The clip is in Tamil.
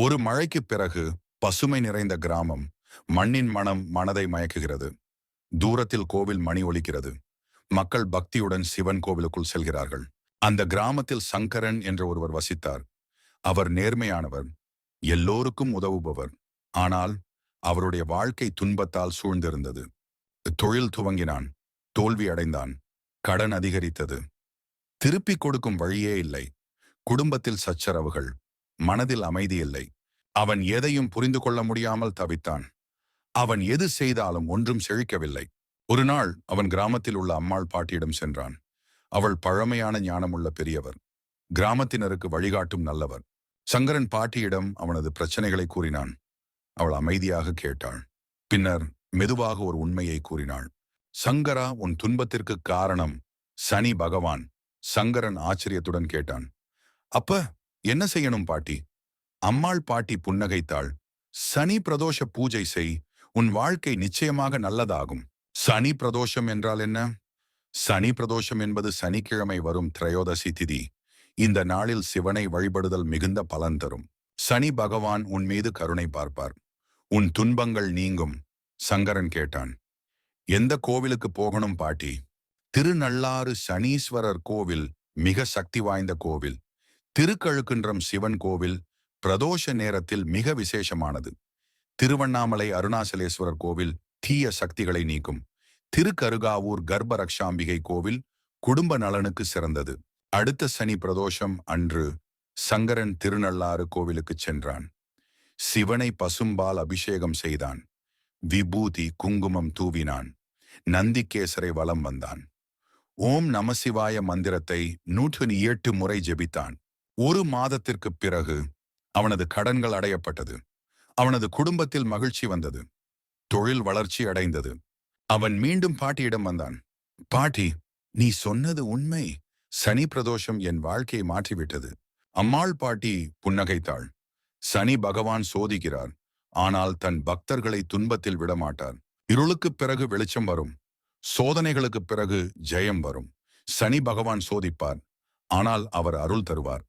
ஒரு மழைக்குப் பிறகு பசுமை நிறைந்த கிராமம் மண்ணின் மனம் மனதை மயக்குகிறது. தூரத்தில் கோவில் மணி ஒலிக்கிறது. மக்கள் பக்தியுடன் சிவன் கோவிலுக்குள் செல்கிறார்கள். அந்த கிராமத்தில் சங்கரன் என்ற ஒருவர் வசித்தார். அவர் நேர்மையானவர் எல்லோருக்கும் உதவுபவர். ஆனால் அவருடைய வாழ்க்கை துன்பத்தால் சூழ்ந்திருந்தது. தொழில் துவங்கினான் தோல்வி அடைந்தான் கடன் அதிகரித்தது. திருப்பிக் கொடுக்கும் வழியே இல்லை. குடும்பத்தில் சச்சரவுகள் மனதில் அமைதியில்லை. அவன் எதையும் புரிந்து கொள்ள முடியாமல் தவித்தான். அவன் எது செய்தாலும் ஒன்றும் செழிக்கவில்லை. ஒரு நாள் அவன் கிராமத்தில் உள்ள அம்மாள் பாட்டியிடம் சென்றான். அவள் பழமையான ஞானமுள்ள பெரியவர். கிராமத்தினருக்கு வழிகாட்டும் நல்லவர். சங்கரன் பாட்டியிடம் அவனது பிரச்சனைகளை கூறினான். அவள் அமைதியாக கேட்டாள். பின்னர் மெதுவாக ஒரு உண்மையை கூறினாள். சங்கரா உன் துன்பத்திற்கு காரணம் சனி பகவான். சங்கரன் ஆச்சரியத்துடன் கேட்டான். அப்ப என்ன செய்யணும் பாட்டி? அம்மாள் பாட்டி புன்னகைத்தாள். சனி பிரதோஷ பூஜை செய். உன் வாழ்க்கை நிச்சயமாக நல்லதாகும். சனி பிரதோஷம் என்றால் என்ன? சனி பிரதோஷம் என்பது சனிக்கிழமை வரும் திரையோதசி திதி. இந்த நாளில் சிவனை வழிபடுதல் மிகுந்த பலன் தரும். சனி பகவான் உன் மீது கருணை பார்ப்பார். உன் துன்பங்கள் நீங்கும் சங்கரன் கேட்டான். எந்த கோவிலுக்கு போகணும் பாட்டி? திருநள்ளாறு சனீஸ்வரர் கோவில் மிக சக்தி வாய்ந்த கோவில். திருக்கழுக்குன்றம் சிவன் கோவில் பிரதோஷ நேரத்தில் மிக விசேஷமானது. திருவண்ணாமலை அருணாசலேஸ்வரர் கோவில் தீய சக்திகளை நீக்கும். திருக்கருகாவூர் கர்ப்ப ரக்ஷாம்பிகை கோவில் குடும்ப நலனுக்கு சிறந்தது. அடுத்த சனி பிரதோஷம் அன்று சங்கரன் திருநள்ளாறு கோவிலுக்கு சென்றான். சிவனை பசும்பால் அபிஷேகம் செய்தான். விபூதி குங்குமம் தூவினான். நந்திகேசரை வலம் வந்தான். ஓம் நமசிவாய மந்திரத்தை நூற்று எட்டு முறை ஜெபித்தான். ஒரு மாதத்திற்குப் பிறகு அவனது கடன்கள் அடையப்பட்டது. அவனது குடும்பத்தில் மகிழ்ச்சி வந்தது. தொழில் வளர்ச்சி அடைந்தது. அவன் மீண்டும் பாட்டியிடம் வந்தான். பாட்டி நீ சொன்னது உண்மை. சனி பிரதோஷம் என் வாழ்க்கையை மாற்றிவிட்டது. அம்மாள் பாட்டி புன்னகைத்தாள். சனி பகவான் சோதிக்கிறார். ஆனால் தன் பக்தர்களை துன்பத்தில் விடமாட்டார். இருளுக்குப் பிறகு வெளிச்சம் வரும். சோதனைகளுக்குப் பிறகு ஜெயம் வரும். சனி பகவான் சோதிப்பார். ஆனால் அவர் அருள் தருவார்.